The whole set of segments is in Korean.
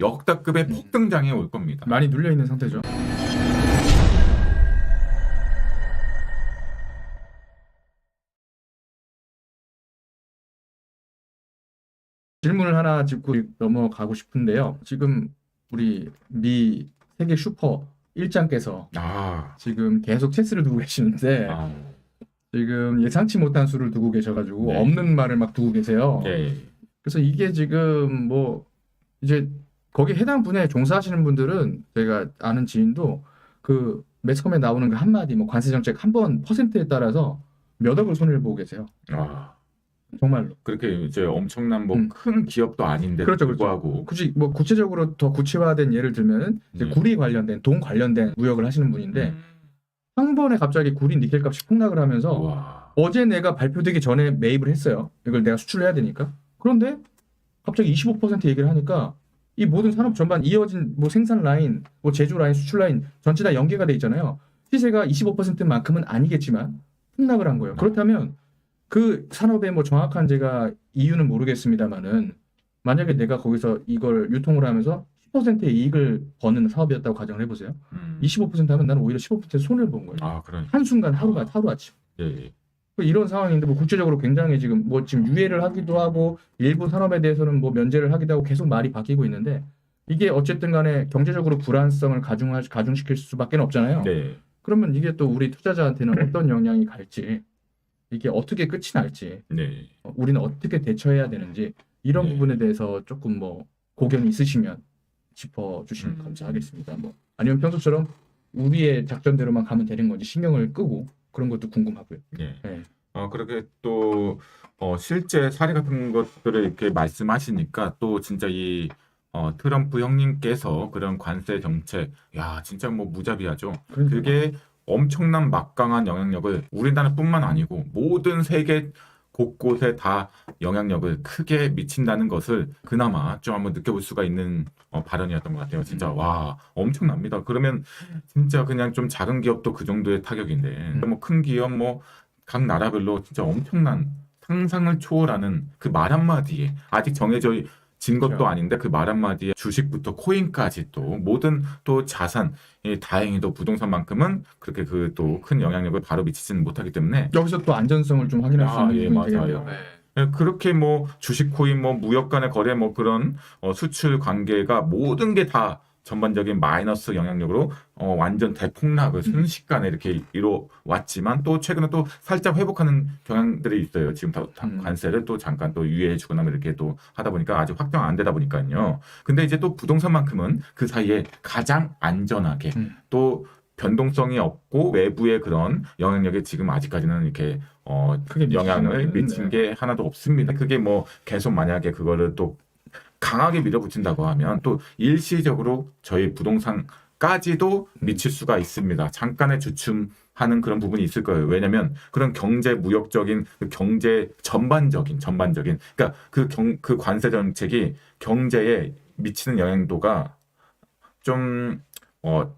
역대급의 폭등장에 올 겁니다. 많이 눌려 있는 상태죠. 질문을 하나 짚고 넘어가고 싶은데요. 지금 우리 미 세계 슈퍼 일장께서 아, 지금 계속 체스를 두고 계시는데 아, 지금 예상치 못한 수를 두고 계셔가지고 네. 없는 말을 막 두고 계세요. 예, 그래서 이게 지금 뭐 이제 거기 해당 분야에 종사하시는 분들은 제가 아는 지인도 그 매스컴에 나오는 그 한마디 뭐 관세 정책 한 번 퍼센트에 따라서 몇 억을 손해를 보고 계세요. 아, 정말로. 그렇게 이제 엄청난 뭐 음. 큰 기업도 아닌데 그렇죠, 그렇죠. 굳이 뭐 구체적으로 더 구체화된 예를 들면은 이제 네. 구리 관련된 돈 관련된 무역을 하시는 분인데 음. 한 번에 갑자기 구리 니켈 값이 폭락을 하면서 와, 어제 내가 발표되기 전에 매입을 했어요. 이걸 내가 수출해야 되니까. 그런데 갑자기 25% 얘기를 하니까 이 모든 산업 전반 이어진 뭐 생산 라인, 뭐 제조 라인, 수출 라인 전체 다 연계가 돼 있잖아요. 시세가 25%만큼은 아니겠지만 폭락을 한 거예요. 그렇다면 그 산업의 뭐 정확한 제가 이유는 모르겠습니다만은 만약에 내가 거기서 이걸 유통을 하면서 10%의 이익을 버는 사업이었다고 가정을 해보세요. 음. 25% 하면 나는 오히려 15% 손해를 본 거예요. 아, 그런, 한순간 하루가 하루 아침. 예, 예. 뭐 이런 상황인데 뭐 국제적으로 굉장히 지금 뭐 지금 유예를 하기도 하고 일부 산업에 대해서는 뭐 면제를 하기도 하고 계속 말이 바뀌고 있는데 이게 어쨌든 간에 경제적으로 불안성을 가중 가중시킬 수밖에 없잖아요. 네, 그러면 이게 또 우리 투자자한테는 어떤 영향이 갈지 이게 어떻게 끝이 날지 네. 어, 우리는 어떻게 대처해야 되는지 이런 네. 부분에 대해서 조금 뭐 고견이 있으시면 짚어 주시면 음. 감사하겠습니다. 뭐 아니면 평소처럼 우리의 작전대로만 가면 되는 건지 신경을 끄고 그런 것도 궁금하고요. 예. 네. 어, 그렇게 또, 어, 실제 사례 같은 것들을 이렇게 말씀하시니까 또 진짜 이, 어, 트럼프 형님께서 그런 관세 정책, 야, 진짜 뭐 무자비하죠. 그러니까 그게 엄청난 막강한 영향력을 우리나라뿐만 아니고 모든 세계 곳곳에 다 영향력을 크게 미친다는 것을 그나마 좀 한번 느껴볼 수가 있는 어, 발언이었던 것 같아요. 진짜 와 엄청납니다. 그러면 진짜 그냥 좀 작은 기업도 그 정도의 타격인데 뭐큰 기업 뭐 각 나라별로 진짜 엄청난 상상을 초월하는 그 말 한마디에 아직 정해져 진 것도 그렇죠. 아닌데 그 말 한마디에 주식부터 코인까지 또 모든 또 자산 이 다행히도 부동산만큼은 그렇게 그 또 큰 영향력을 바로 미치지는 못하기 때문에 여기서 또 안전성을 좀 확인할 수 아, 있는 예, 부분이 되겠네요. 맞아요. 네. 예, 그렇게 뭐 주식 코인 뭐 무역 간의 거래 뭐 그런 어, 수출 관계가 모든 게 다 전반적인 마이너스 영향력으로 어, 완전 대폭락을 순식간에 이렇게 이뤄왔지만 또 최근에 또 살짝 회복하는 경향들이 있어요. 지금 다, 다 음. 관세를 또 잠깐 또 유예해주거나 뭐 이렇게 또 하다 보니까 아직 확정 안 되다 보니까요. 근데 이제 또 부동산만큼은 그 사이에 가장 안전하게 음. 또 변동성이 없고 외부의 그런 영향력에 지금 아직까지는 이렇게 어, 크게 영향을 미친 네. 게 하나도 없습니다. 그게 뭐 계속 만약에 그거를 또 강하게 밀어붙인다고 하면 또 일시적으로 저희 부동산까지도 미칠 수가 있습니다. 잠깐의 주춤하는 그런 부분이 있을 거예요. 왜냐하면 그런 경제 무역적인 그 경제 전반적인 전반적인 그러니까 그 경 그 관세 정책이 경제에 미치는 영향도가 좀어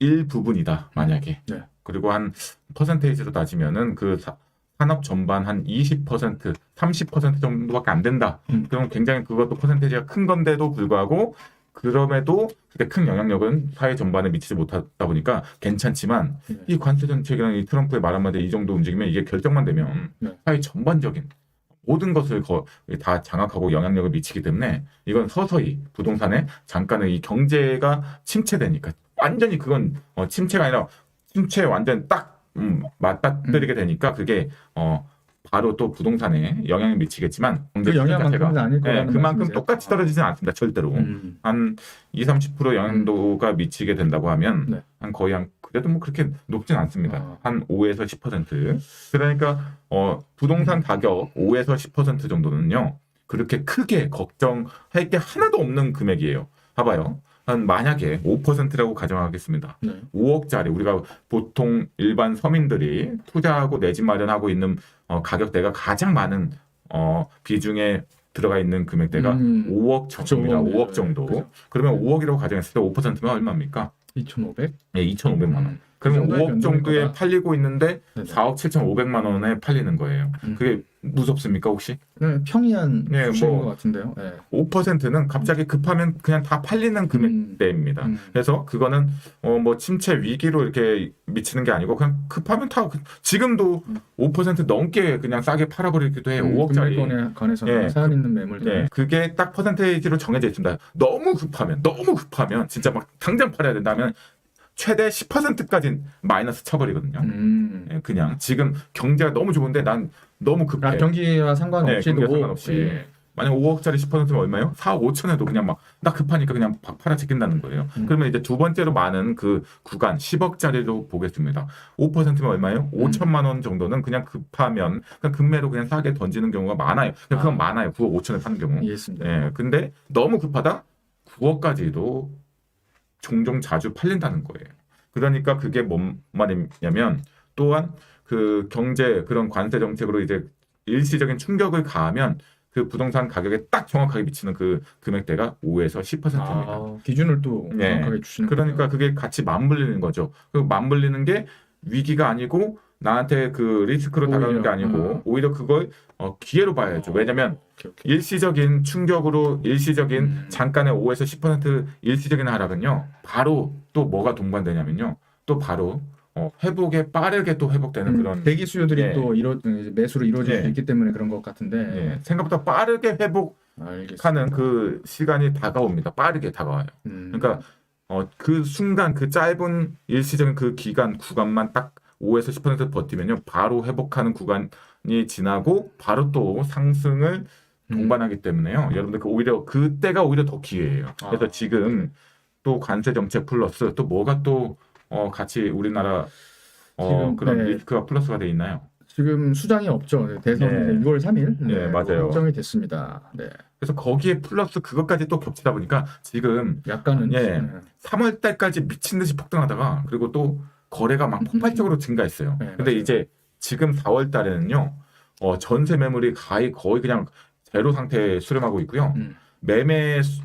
일부분이다 만약에 네. 그리고 한 퍼센테이지로 따지면은 그 사- 산업 전반 한 20%, 30% 정도밖에 안 된다. 음. 그럼 굉장히 그것도 퍼센테이지가 큰 건데도 불구하고 그럼에도 그렇게 큰 영향력은 사회 전반에 미치지 못하다 보니까 괜찮지만 네. 이 관세 정책이랑 이 트럼프의 말 한마디 이 정도 움직이면 이게 결정만 되면 네. 사회 전반적인 모든 것을 거, 다 장악하고 영향력을 미치기 때문에 이건 서서히 부동산에 잠깐의 이 경제가 침체되니까 완전히 그건 어, 침체가 아니라 침체 완전 딱 음, 맞닥뜨리게 되니까 그게 어, 바로 또 부동산에 영향을 미치겠지만 그 영향만큼은 아닐 예, 거라는 그만큼 말씀이세요? 똑같이 떨어지지는 않습니다 절대로 음. 한 2, 30% 영향도가 미치게 된다고 하면 네. 한 거의 한 그래도 뭐 그렇게 높진 않습니다. 아. 한 5에서 10%. 그러니까 어 부동산 가격 5에서 10% 정도는요. 그렇게 크게 걱정할 게 하나도 없는 금액이에요. 봐봐요. 한 만약에 5%라고 가정하겠습니다. 네. 5억짜리 우리가 보통 일반 서민들이 투자하고 내 집 마련하고 있는 어, 가격대가 가장 많은 어, 비중에 들어가 있는 금액대가 음. 5억 정도입니다. 그쵸, 5억 네, 정도. 그죠. 그러면 5억이라고 가정했을 때 5%면 얼마입니까? 2,500? 예, 2,500만 원. 음. 그러면 그 정도의 5억 정도에 거다. 팔리고 있는데 네네. 4억 7,500만 원에 팔리는 거예요. 음. 그게 무섭습니까 혹시? 네, 평이한 네, 뭐- 것 같은데요. 네. 5%는 갑자기 급하면 그냥 다 팔리는 금액대입니다. 음. 그래서 그거는 어 뭐 침체 위기로 이렇게 미치는 게 아니고 그냥 급하면 다 그- 지금도 음. 5% 넘게 그냥 싸게 팔아버리기도 해요. 음, 5억짜리. 금융권에 관해서는 예. 사연 있는 매물들. 네, 그게 딱 퍼센테이지로 정해져 있습니다. 너무 급하면, 너무 급하면, 진짜 막 당장 팔아야 된다면 최대 10%까지 마이너스 쳐버리거든요. 음. 예, 그냥 지금 경제가 너무 좋은데 난 너무 급해. 아, 경기와 네, 상관없이도 경기와 상관없이. 예. 만약 5억짜리 10%면 얼마예요? 4억 5천에도 그냥 막 나 급하니까 그냥 막 팔아 제낀다는 거예요. 음. 그러면 이제 두 번째로 많은 그 구간 10억짜리로 보겠습니다. 5%면 얼마예요? 음. 5천만 원 정도는 그냥 급하면 그냥 금매로 그냥 싸게 던지는 경우가 많아요. 그냥 그건 아. 많아요. 9억 5천에 파는 경우. 이해했습니다. 예, 근데 너무 급하다? 9억까지도 종종 자주 팔린다는 거예요. 그러니까 그게 뭔 말이냐면 또한 그 경제 그런 관세 정책으로 이제 일시적인 충격을 가하면 그 부동산 가격에 딱 정확하게 미치는 그 금액대가 5에서 10%입니다. 아, 기준을 또 네. 정확하게 주시는 그러니까 그게 같이 맞물리는 거죠. 그 맞물리는 게 위기가 아니고 나한테 그 리스크로 다가오는 게 아니고 음. 오히려 그걸 어, 기회로 봐야죠. 왜냐면 오케이, 오케이. 일시적인 충격으로 일시적인 음. 잠깐의 5에서 10% 일시적인 하락은요. 바로 또 뭐가 동반되냐면요. 또 바로 어, 회복에 빠르게 또 회복되는 음, 그런 대기 수요들이 예. 또 이루 이제 매수로 이루어질 예. 수 있기 때문에 그런 것 같은데. 예, 생각보다 빠르게 회복하는 알겠습니다. 그 시간이 다가옵니다. 빠르게 다가와요. 음. 그러니까 어, 그 순간 그 짧은 일시적인 그 기간 구간만 딱 5에서 10% 버티면요. 바로 회복하는 구간이 지나고 바로 또 상승을 음. 동반하기 때문에요. 여러분들 그 오히려 그때가 오히려 더 기회예요. 그래서 아. 지금 또 관세 정책 플러스 또 뭐가 또 어, 같이 우리나라 어, 지금, 그런 네. 리스크가 플러스가 돼 있나요? 지금 수장이 없죠. 네, 대선 예. 이제 6월 3일 예, 맞아요. 확정이 됐습니다. 네. 그래서 거기에 플러스 그것까지 또 겹치다 보니까 지금 약간은 예. 네. 3월 달까지 미친 듯이 폭등하다가 그리고 또 거래가 막 폭발적으로 증가했어요. 네, 근데 맞아요. 이제 지금 4월 달에는요. 어, 전세 매물이 거의 거의 그냥 제로 상태에 수렴하고 있고요. 음. 매매 수-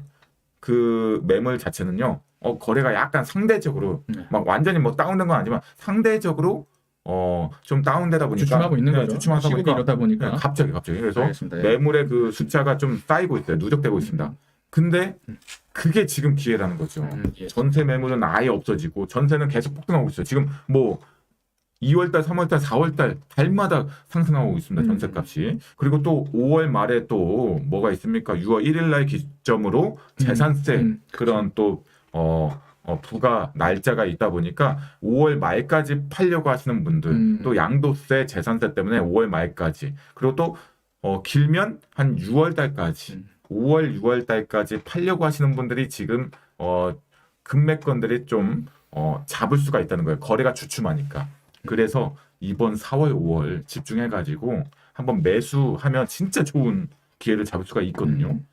그 매물 자체는요. 어, 거래가 약간 상대적으로 네. 막 완전히 뭐 다운된 건 아니지만 상대적으로 어, 좀 다운되다 보니까 주춤하고 있는 네, 거죠. 주춤하다 보니까 이러다 보니까. 네, 갑자기 갑자기 그래서 알겠습니다. 예. 매물의 그 숫자가 좀 쌓이고 있어요. 누적되고 있습니다. 근데 그게 지금 기회라는 거죠. 음, 예. 전세 매물은 아예 없어지고 전세는 계속 폭등하고 있어요. 지금 뭐 2월달, 3월달, 4월달 달마다 상승하고 있습니다. 음. 전세값이. 그리고 또 5월 말에 또 뭐가 있습니까? 6월 1일 날 기점으로 재산세 음, 그런 또 어, 어, 부가 날짜가 있다 보니까 5월 말까지 팔려고 하시는 분들 음. 또 양도세, 재산세 때문에 5월 말까지 그리고 또 어, 길면 한 6월 달까지 음. 5월, 6월 달까지 팔려고 하시는 분들이 지금 어, 금매권들이 좀 어, 잡을 수가 있다는 거예요. 거래가 주춤하니까. 그래서 이번 4월, 5월 집중해가지고 한번 매수하면 진짜 좋은 기회를 잡을 수가 있거든요. 음.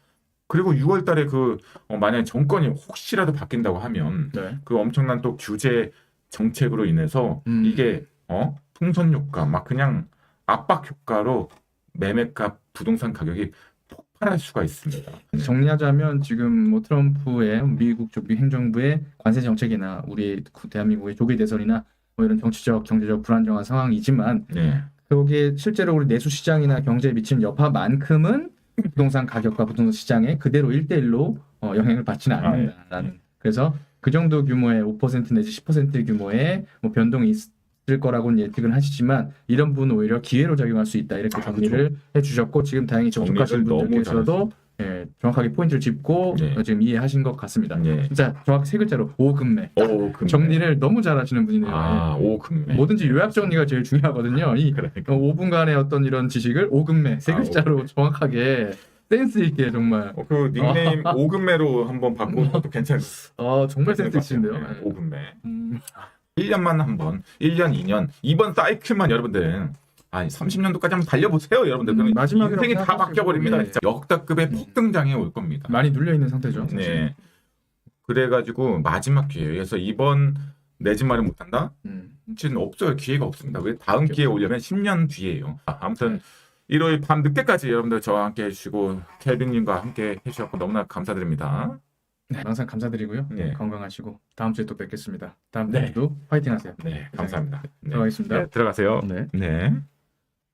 그리고 6월 달에 그, 어, 만약에 정권이 혹시라도 바뀐다고 하면 네. 그 엄청난 또 규제 정책으로 인해서 음. 이게, 어, 풍선 효과, 막 그냥 압박 효과로 매매가 부동산 가격이 폭발할 수가 있습니다. 정리하자면 지금 뭐 트럼프의 미국 조비 행정부의 관세 정책이나 우리 구- 대한민국의 조기 대선이나 뭐 이런 정치적 경제적 불안정한 상황이지만 네. 거기에 실제로 우리 내수 시장이나 경제에 미치는 여파만큼은 부동산 가격과 부동산 시장에 그대로 1대1로 어, 영향을 받지는 아, 않는다라는. 그래서 그 정도 규모의 5% 내지 10% 규모의 뭐 변동이 있을 거라고는 예측은 하시지만 이런 부분은 오히려 기회로 작용할 수 있다. 이렇게 아, 정리를 해주셨고 지금 다행히 접촉하신 너무 분들께서도 예, 정확하게 포인트를 짚고 네. 어, 지금 이해하신 것 같습니다. 네. 진짜 정확히 세 글자로 오금매 오, 금매. 정리를 너무 잘하시는 분이네요. 아, 오, 예. 금매. 뭐든지 요약 정리가 제일 중요하거든요. 이 그러니까. 5분간의 어떤 이런 지식을 오금매 세 아, 글자로 오금매. 정확하게 센스 있게 정말 어, 그 닉네임 오금매로 한번 바꾸는 것도 괜찮을 어 정말 것 센스 있으신데요. 같아요. 네, 오금매. 음, 1년만 한 번, 1년, 2년, 이번 사이클만 여러분들 아니 30년도까지 한번 달려보세요, 여러분들. 그럼 음, 마지막이라고 인생이 다 생각하시고, 바뀌어버립니다. 예. 진짜 역대급의 폭등장이 올 겁니다. 많이 눌려 있는 상태죠. 사실. 네. 그래가지고 마지막 기회예요. 그래서 이번 내 집 마련 못한다? 음. 지금 없어요. 기회가 없습니다. 왜 다음 기회 오려면 10년 뒤에요. 아, 아무튼 네. 일요일 밤 늦게까지 여러분들 저와 함께 해주시고 케빈님과 함께 해주셨고 너무나 감사드립니다. 네, 항상 감사드리고요. 네. 건강하시고 다음 주에 또 뵙겠습니다. 다음 네. 주도 파이팅하세요. 네, 감사합니다. 네. 들어가겠습니다. 네, 들어가세요. 네. 네.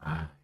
아,